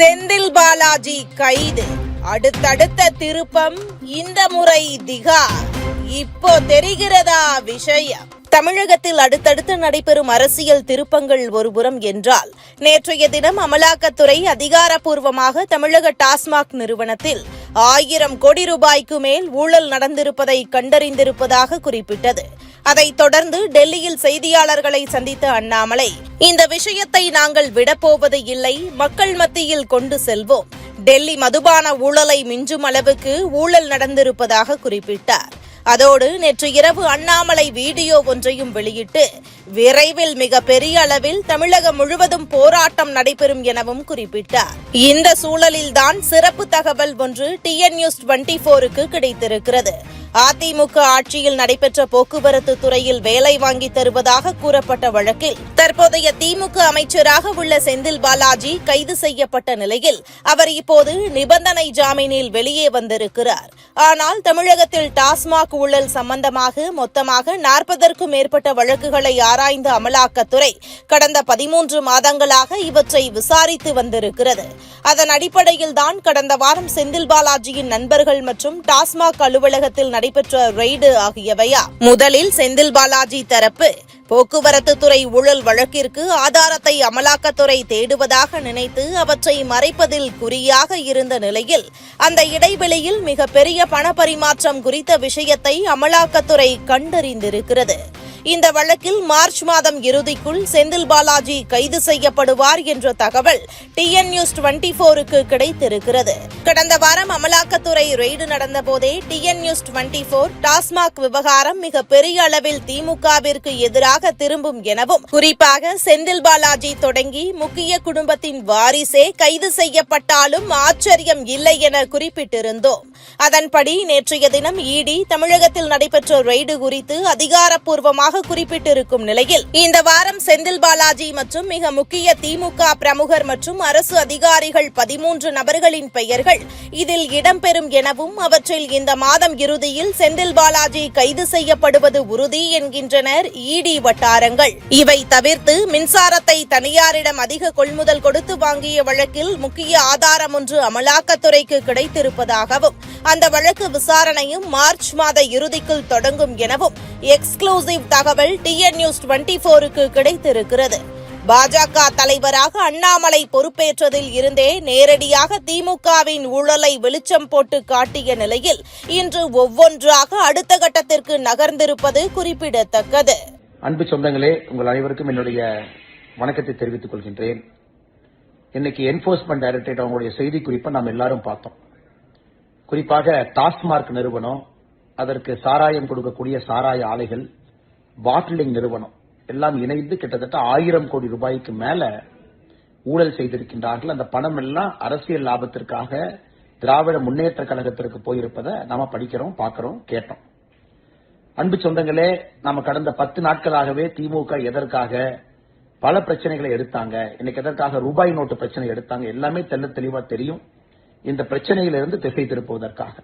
செந்தில் பாலாஜி கைது. அடுத்தடுத்த திருப்பம் இந்த முறை திகா இப்போ தெரிகிறதா விஷயம்? தமிழகத்தில் அடுத்தடுத்து நடைபெறும் அரசியல் திருப்பங்கள் ஒருபுறம் என்றால் நேற்றைய தினம் அமலாக்கத்துறை அதிகாரப்பூர்வமாக தமிழக டாஸ்மாக் நிறுவனத்தில் ஆயிரம் கோடி ரூபாய்க்கு மேல் ஊழல் நடந்திருப்பதை கண்டறிந்திருப்பதாக குறிப்பிட்டது. அதைத் தொடர்ந்து டெல்லியில் செய்தியாளர்களை சந்தித்த அண்ணாமலை இந்த விஷயத்தை நாங்கள் விடப்போவது இல்லை மக்கள் மத்தியில் கொண்டு செல்வோம். டெல்லி மதுபான ஊழலை மிஞ்சும் அளவுக்கு ஊழல் நடந்திருப்பதாக குறிப்பிட்டார். அதோடு நேற்று இரவு அண்ணாமலை வீடியோ ஒன்றையும் வெளியிட்டு விரைவில் மிக பெரிய அளவில் தமிழகம் முழுவதும் போராட்டம் நடைபெறும் எனவும் குறிப்பிட்டார். இந்த சூழலில்தான் சிறப்பு தகவல் ஒன்று டிஎன் நியூஸ் டுவெண்டி போருக்கு கிடைத்திருக்கிறது. அதிமுக ஆட்சியில் நடைபெற்ற போக்குவரத்து துறையில் வேலை வாங்கி தருவதாக கூறப்பட்ட வழக்கில் தற்போதைய திமுக அமைச்சராக உள்ள செந்தில் பாலாஜி கைது செய்யப்பட்ட நிலையில் அவர் இப்போது நிபந்தனை ஜாமீனில் வெளியே வந்திருக்கிறார். ஆனால் தமிழகத்தில் டாஸ்மாக் ஊழல் சம்பந்தமாக மொத்தமாக நாற்பதற்கும் மேற்பட்ட வழக்குகளை ஆராய்ந்த அமலாக்கத்துறை கடந்த பதிமூன்று மாதங்களாக இவற்றை விசாரித்து வந்திருக்கிறது. அதன் அடிப்படையில் தான் கடந்த வாரம் செந்தில் பாலாஜியின் நண்பர்கள் மற்றும் டாஸ்மாக் அலுவலகத்தில் நடைபெற்ற ரெய்டு ஆகியவையா. முதலில் செந்தில் பாலாஜி தரப்பு போக்குவரத்து துறை ஊழல் வழக்கிற்கு ஆதாரத்தை அமலாக்கத்துறை தேடுவதாக நினைத்து அவற்றை மறைப்பதில் குறியாக இருந்த நிலையில் அந்த இடைவெளியில் மிகப்பெரிய பணப்பரிமாற்றம் குறித்த விஷயத்தை அமலாக்கத்துறை கண்டறிந்திருக்கிறது. இந்த வழக்கில் மார்ச் மாதம் இறுதிக்குள் செந்தில் பாலாஜி கைது செய்யப்படுவார் என்ற தகவல் டிஎன் நியூஸ் டுவெண்டி போருக்கு கிடைத்திருக்கிறது. கடந்த வாரம் அமலாக்கத்துறை raid நடந்தபோதே TN news twenty four TASMAC விவகாரம் மிக பெரிய அளவில் திமுகவிற்கு எதிராக திரும்பும் எனவும் குறிப்பாக செந்தில் பாலாஜி தொடங்கி முக்கிய குடும்பத்தின் வாரிசே கைது செய்யப்பட்டாலும் ஆச்சரியம் இல்லை என குறிப்பிட்டிருந்தோம். அதன்படி நேற்றைய தினம் இடி தமிழகத்தில் நடைபெற்ற ரெய்டு குறித்து அதிகாரப்பூர்வமாக வருவதாக குறிப்பிட்டிருக்கும் நிலையில் இந்த வாரம் செந்தில் பாலாஜி மற்றும் மிக முக்கிய திமுக பிரமுகர் மற்றும் அரசு அதிகாரிகள் பதிமூன்று நபர்களின் பெயர்கள் இதில் இடம்பெறும் எனவும் அவற்றில் இந்த மாதம் இறுதியில் செந்தில் பாலாஜி கைது செய்யப்படுவது உறுதி என்கின்றனர் இடி வட்டாரங்கள். இவை தவிர்த்து மின்சாரத்தை தனியாரிடம் அதிக கொள்முதல் கொடுத்து வாங்கிய வழக்கில் முக்கிய ஆதாரம் ஒன்று அமலாக்கத்துறைக்கு கிடைத்திருப்பதாகவும் அந்த வழக்கு விசாரணையும் மார்ச் மாத இறுதிக்குள் தொடங்கும் எனவும் எக்ஸ்க்ளூசிவ் தகவல் டிஎன் நியூஸ் டுவெண்டி போருக்கு கிடைத்திருக்கிறது. பாஜக தலைவராக அண்ணாமலை பொறுப்பேற்றதில் இருந்தே நேரடியாக திமுகவின் ஊழலை வெளிச்சம் போட்டு காட்டிய நிலையில் இன்று ஒவ்வொன்றாக அடுத்த கட்டத்திற்கு நகர்ந்திருப்பது குறிப்பிடத்தக்கது. அன்பு சொந்தங்களே உங்கள் அனைவருக்கும் என்னுடைய வணக்கத்தை தெரிவித்துக் கொள்கின்றேன். இன்னைக்கு என்போர்ஸ்மெண்ட் டைரக்டரேட் அவங்களுடைய செய்தி குறிப்பை நாம் எல்லாரும் பார்த்தோம். குறிப்பாக டாஸ்மார்க் நிறுவனம் அதற்கு சாராயம் கொடுக்கக்கூடிய சாராய ஆலைகள் பாட்டிலிங் நிறுவனம். எல்லாம் இணைந்து கிட்டத்தட்ட ஆயிரம் கோடி ரூபாய்க்கு மேல ஊழல் செய்திருக்கின்றார்கள். அந்த பணம் எல்லாம் அரசியல் லாபத்திற்காக திராவிட முன்னேற்ற கழகத்திற்கு போயிருப்பதை நாம படிக்கிறோம் பார்க்கிறோம் கேட்டோம். அன்பு சொந்தங்களே நாம கடந்த பத்து நாட்களாகவே திமுக எதற்காக பல பிரச்சனைகளை எடுத்தாங்க. இன்னைக்கு எதற்காக ரூபாய் நோட்டு பிரச்சனை எடுத்தாங்க. எல்லாமே தெல்ல தெளிவா தெரியும். இந்த பிரச்சனையிலிருந்து திசை திருப்புவதற்காக.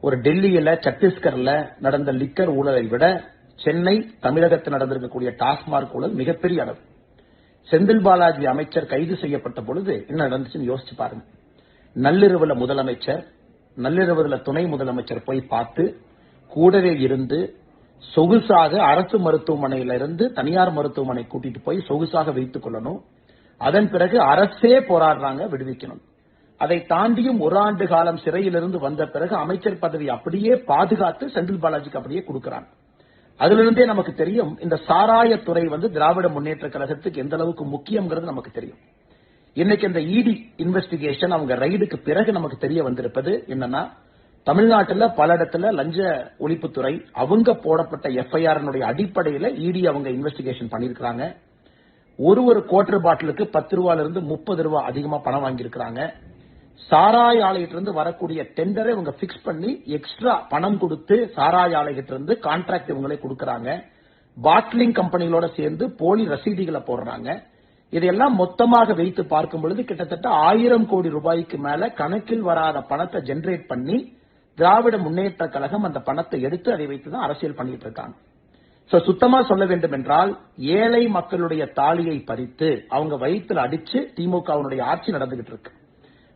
ஒரு டெல்லியில சத்தீஸ்கர்ல நடந்த லிக்கர் ஊழலை விட சென்னை தமிழகத்தில் நடந்திருக்கக்கூடிய டாஸ்மாக் ஊழல் மிகப்பெரிய அளவு. செந்தில் பாலாஜி அமைச்சர் கைது செய்யப்பட்ட பொழுது என்ன நடந்துச்சுன்னு யோசிச்சு பாருங்க. நள்ளிரவுல முதலமைச்சர் நள்ளிரவுல துணை முதலமைச்சர் போய் பார்த்து கூடவே இருந்து சொகுசாக அரசு மருத்துவமனையில இருந்து தனியார் மருத்துவமனை கூட்டிட்டு போய் சொகுசாக வைத்துக் கொள்ளணும். அதன் பிறகு அரசே போராடுறாங்க விடுவிக்கணும். அதை தாண்டியும் ஒரு ஆண்டு காலம் சிறையிலிருந்து வந்த பிறகு அமைச்சர் பதவி அப்படியே பாதுகாத்து செந்தில் பாலாஜிக்கு அப்படியே கொடுக்கிறாங்க. அதுல இருந்தே நமக்கு தெரியும் இந்த சாராயத்துறை வந்து திராவிட முன்னேற்ற கழகத்துக்கு எந்த அளவுக்கு முக்கியங்கிறது நமக்கு தெரியும். இன்னைக்கு இந்த இடி இன்வெஸ்டிகேஷன் அவங்க ரைடுக்கு பிறகு நமக்கு தெரிய வந்திருப்பது என்னன்னா தமிழ்நாட்டில் பல இடத்துல லஞ்ச ஒழிப்புத்துறை அவங்க போடப்பட்ட எஃப்ஐஆர் அடிப்படையில் இடி அவங்க இன்வெஸ்டிகேஷன் பண்ணியிருக்கிறாங்க. ஒரு ஒரு குவார்டர் பாட்டிலுக்கு பத்து ரூபாயிலிருந்து முப்பது ரூபாய் அதிகமாக பணம் வாங்கியிருக்கிறாங்க. சாராய ஆலையிட்டிருந்து வரக்கூடிய டெண்டரை இவங்க பிக்ஸ் பண்ணி எக்ஸ்ட்ரா பணம் கொடுத்து சாராய ஆலையிட்டிருந்து கான்ட்ராக்ட் இவங்களே கொடுக்கறாங்க. பாட்லிங் கம்பெனிகளோட சேர்ந்து போலி ரசீதுகளை போடுறாங்க. இதையெல்லாம் மொத்தமாக வைத்து பார்க்கும் பொழுது கிட்டத்தட்ட ஆயிரம் கோடி ரூபாய்க்கு மேல கணக்கில் வராத பணத்தை ஜெனரேட் பண்ணி திராவிட முன்னேற்ற கழகம் அந்த பணத்தை எடுத்து அதை வைத்துதான் அரசியல் பண்ணிட்டு இருக்காங்க. சோ சுத்தமா சொல்ல வேண்டும் என்றால் ஏழை மக்களுடைய தாலியை பறித்து அவங்க வயிற்றுல அடிச்சு திமுகவினுடைய ஆட்சி நடந்துகிட்டு இருக்கு.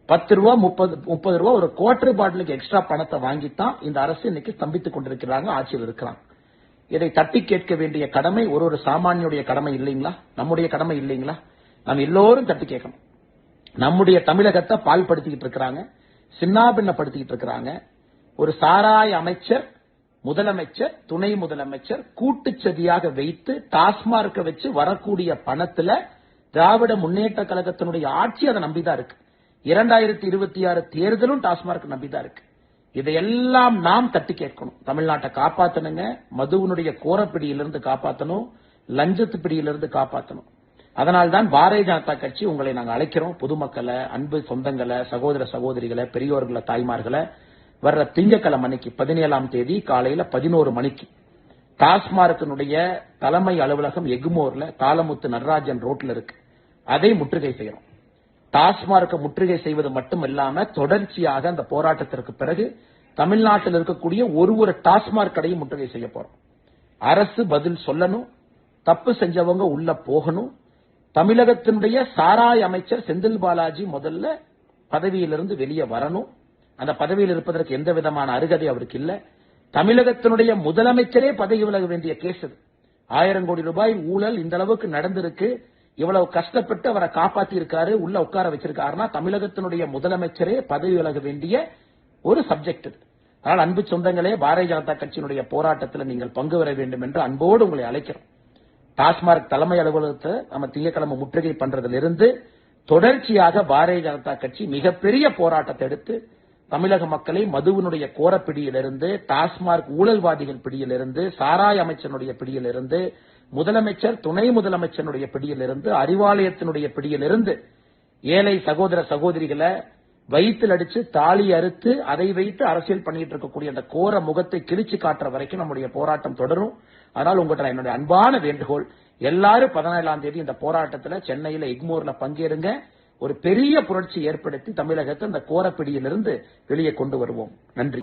பத்து ரூபா முப்பது முப்பது ரூபா ஒரு குவார்டர் பாட்டிலுக்கு எக்ஸ்ட்ரா பணத்தை வாங்கித்தான் இந்த அரசு இன்னைக்கு ஸ்தம்பித்துக் கொண்டிருக்கிறாங்க ஆட்சியில் இருக்கிறாங்க இதை தட்டி கேட்க வேண்டிய கடமை ஒரு ஒரு சாமானியுடைய கடமை இல்லைங்களா? நம்முடைய கடமை இல்லைங்களா? நம்ம எல்லோரும் தட்டி கேட்கணும். நம்முடைய தமிழகத்தை பால்படுத்திக்கிட்டு இருக்கிறாங்க சின்னாபின்னப்படுத்திக்கிட்டு இருக்கிறாங்க. ஒரு சாராய அமைச்சர் முதலமைச்சர் துணை முதலமைச்சர் கூட்டுச்சதியாக வைத்து டாஸ்மார்க்க வச்சு வரக்கூடிய பணத்துல திராவிட முன்னேற்ற கழகத்தினுடைய ஆட்சி அதை நம்பிதான் இருக்கு. இரண்டாயிரத்தி இருபத்தி ஆறு தேர்தலும் டாஸ்மார்க் நம்பிதான் இருக்கு. இதையெல்லாம் நாம் தட்டி கேட்கணும். தமிழ்நாட்டை காப்பாத்தணுங்க. மதுவினுடைய கோரப்பிடியிலிருந்து காப்பாத்தணும். லஞ்சத்து பிடியிலிருந்து காப்பாத்தணும். அதனால்தான் பாரதிய ஜனதா கட்சி உங்களை நாங்கள் அழைக்கிறோம். பொதுமக்களை அன்பு சொந்தங்களை சகோதர சகோதரிகளை பெரியோர்களை தாய்மார்களை. வர்ற திங்கக்கிழமை மணிக்கு பதினேழாம் தேதி காலையில பதினோரு மணிக்கு டாஸ்மார்க்கினுடைய தலைமை அலுவலகம் எகுமோர்ல தாளமுத்து நடராஜன் ரோட்ல இருக்கு. அதை முற்றுகை செய்யறோம். டாஸ்மார்க்கை முற்றுகை செய்வது மட்டுமல்லாம தொடர்ச்சியாக அந்த போராட்டத்திற்கு பிறகு தமிழ்நாட்டில் இருக்கக்கூடிய ஒரு ஒரு டாஸ்மார்க் கடையும் முற்றுகை செய்ய போறோம். அரசு பதில் சொல்லணும் தப்பு செஞ்சவங்க உள்ள போகணும். தமிழகத்தினுடைய சாராய் அமைச்சர் செந்தில் பாலாஜி முதல்ல பதவியிலிருந்து வெளியே வரணும். அந்த பதவியில் இருப்பதற்கு எந்த விதமான அருகதை அவருக்கு இல்ல. தமிழகத்தினுடைய முதலமைச்சரே பதவி விலக வேண்டிய கேஸ் ஆயிரம் கோடி ரூபாய் ஊழல் இந்த அளவுக்கு நடந்திருக்கு. இவ்வளவு கஷ்டப்பட்டு அவரை காப்பாத்தி இருக்காரு உள்ள உட்கார வச்சிருக்காருன்னா தமிழகத்தினுடைய முதலமைச்சரே பதவி விலக வேண்டிய ஒரு சப்ஜெக்ட் இது அதனால் அன்பு சொந்தங்களே பாரதிய ஜனதா கட்சியினுடைய போராட்டத்தில் நீங்கள் பங்கு பெற வேண்டும் என்று அன்போடு உங்களை அழைக்கிறோம். டாஸ்மார்க் தலைமை அலுவலகத்தை நம்ம திங்கக்கிழமை முற்றுகை பண்றதிலிருந்து தொடர்ச்சியாக பாரதிய ஜனதா கட்சி மிகப்பெரிய போராட்டத்தை எடுத்து தமிழக மக்களை மதுவினுடைய கோரப்பிடியிலிருந்து டாஸ்மார்க் ஊழல்வாதிகள் பிடியிலிருந்து சாராய அமைச்சனுடைய பிடியிலிருந்து முதலமைச்சர் துணை முதலமைச்சருடைய பிடியிலிருந்து அறிவாலயத்தினுடைய பிடியிலிருந்து ஏழை சகோதர சகோதரிகளை வயிற்றில் அடிச்சு தாலி அறுத்து அதை வைத்து அரசியல் பண்ணிட்டு இருக்கக்கூடிய அந்த கோர முகத்தை கிழிச்சு காட்டுற வரைக்கும் நம்முடைய போராட்டம் தொடரும். அதனால் உங்கள்கிட்ட என்னுடைய அன்பான வேண்டுகோள் எல்லாரும் பதினேழாம் தேதி இந்த போராட்டத்தில் சென்னையில் இக்மோர்ல பங்கேறுங்க. ஒரு பெரிய புரட்சி ஏற்படுத்தி தமிழகத்தை அந்த கோரப்பிடியிலிருந்து வெளியே கொண்டு வருவோம். நன்றி.